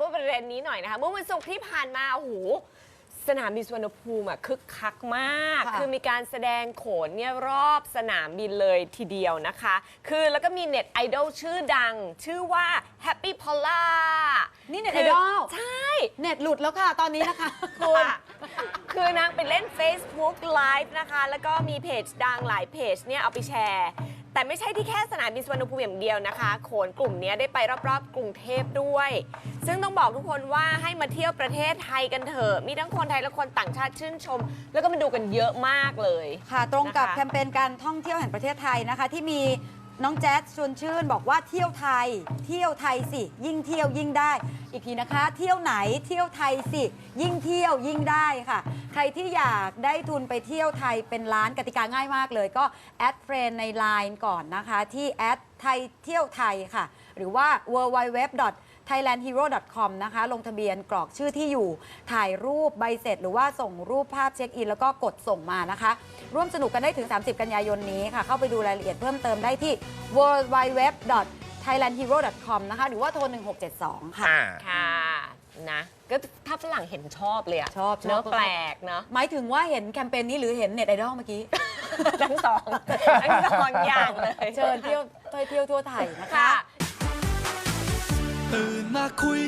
ด็นนี้หน่อยนะคะ เมื่อวันศุกร์ที่ผ่านมาโอ้โหสนามบินสุวรรณภูมิอะคึกคักมาก ค่ะ คือมีการแสดงโขนเนี่ยรอบสนามบินเลยทีเดียวนะคะ คือแล้วก็มีเน็ตไอดอลชื่อดัง ชื่อว่า Happy Paula นี่เน็ตไอดอลใช่ เน็ตหลุดแล้วค่ะ ตอนนี้นะคะ คุณ คือนางไปเล่น Facebook Live นะคะ แล้วก็มีเพจดังหลายเพจเนี่ยเอาไปแชร์ แต่ไม่ใช่ที่แค่สนามบินสุวรรณภูมิอย่างเดียวนะคะ โขนกลุ่มเนี้ยได้ไปรอบๆ กรุงเทพด้วย ซึ่งต้องบอกทุกคนว่าให้มาเที่ยวประเทศไทยกันเถอะ มีทั้งคนไทยและคนต่างชาติชื่นชม แล้วก็มาดูกันเยอะมากเลย ค่ะ ตรงกับนะคะ แคมเปญการท่องเที่ยวแห่งประเทศไทยนะคะ ที่มี น้องแจ๊สชวนชื่นบอกว่าเที่ยวไทย เที่ยวไทยสิ ยิ่งเที่ยวยิ่งได้ อีกทีนะคะ เที่ยวไหนเที่ยวไทยสิ ยิ่งเที่ยวยิ่งได้ค่ะ ใครที่อยากได้ทุนไปเที่ยวไทยเป็นล้านกติกาง่ายมากเลย ก็แอดเฟรนใน Line ก่อนนะคะ ที่แอดไทยเที่ยวไทยค่ะ หรือว่า w w w thailandhero.com นะคะ ลงทะเบียนกรอกชื่อที่อยู่ ถ่ายรูปใบเสร็จ หรือว่าส่งรูปภาพเช็คอิน แล้วก็กดส่งมานะคะ ร่วมสนุกกันได้ถึง 30 กันยายนนี้ค่ะ เข้าไปดูรายละเอียดเพิ่มเติมได้ที่ w w w thailandhero.com นะคะ หรือว่าโทร 1672 ค่ะ อ่า ค่ะนะก็ถ้าฝรั่งเห็นชอบเลยอะชอบชอบ เนื้อะแปลกเนาะหมายถึงว่าเห็นแคมเปญนี้หรือเห็นเน็ตไอดอลเมื่อกี้ ทั้งสองทั้งสองอย่างเลย เชิญเที่ยวเที่ยวทั่วไทยนะคะ ค่ะ ตื่นมาคุย